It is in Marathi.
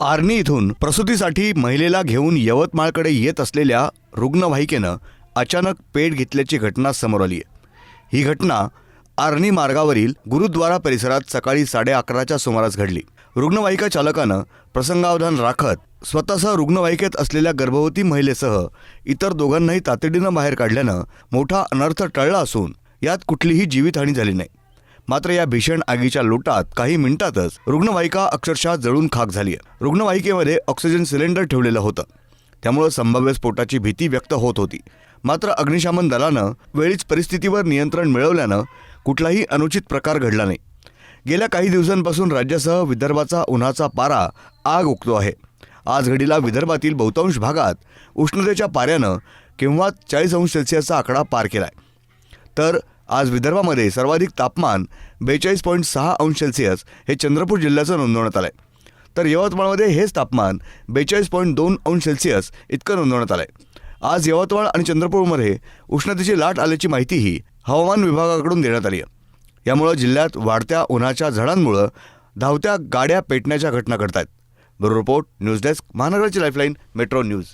आर्नी इथून प्रसूतीसाठी महिलेला घेऊन यवतमाळकडे येत असलेल्या रुग्णवाहिकेनं अचानक पेट घेतल्याची घटना समोर आली आहे ही घटना आर्नी मार्गावरील गुरुद्वारा परिसरात सकाळी साडे अकराच्या सुमारास घडली. रुग्णवाहिका चालकानं प्रसंगावधान राखत स्वतःसह रुग्णवाहिकेत असलेल्या गर्भवती महिलेसह इतर दोघांनाही तातडीनं बाहेर काढल्यानं मोठा अनर्थ टळला असून यात कुठलीही जीवितहानी झाली नाही. मात्र या भीषण आगीच्या लोटात काही मिनिटातच रुग्णवाहिका अक्षरशः जळून खाक झाली आहे. रुग्णवाहिकेमध्ये ऑक्सिजन सिलेंडर ठेवलेलं होतं. त्यामुळं संभाव्य स्फोटाची भीती व्यक्त होत होती. मात्र अग्निशमन दलानं वेळीच परिस्थितीवर नियंत्रण मिळवल्यानं कुठलाही अनुचित प्रकार घडला नाही. गेल्या काही दिवसांपासून राज्यासह विदर्भाचा उन्हाचा पारा आग उकतो आहे. आज घडीला विदर्भातील बहुतांश भागात उष्णतेच्या पाऱ्यानं किंवा चाळीस अंश सेल्सिअसचा आकडा पार केला आहे तर आज विदर्भामध्ये सर्वाधिक तापमान बेचाळीस पॉईंट सहा अंश सेल्सिअस हे चंद्रपूर जिल्ह्याचं नोंदवण्यात आलं आहे तर यवतमाळमध्ये हेच तापमान बेचाळीस पॉईंट दोन अंश सेल्सिअस इतकं नोंदवण्यात आलं आहे आज यवतमाळ आणि चंद्रपूरमध्ये उष्णतेची लाट आल्याची माहितीही हवामान विभागाकडून देण्यात आली आहे यामुळं जिल्ह्यात वाढत्या उन्हाच्या झडांमुळं धावत्या गाड्या पेटण्याच्या घटना घडत आहेत ब्युरो रिपोर्ट न्यूज डेस्क महानगराची लाईफलाईन मेट्रो न्यूज.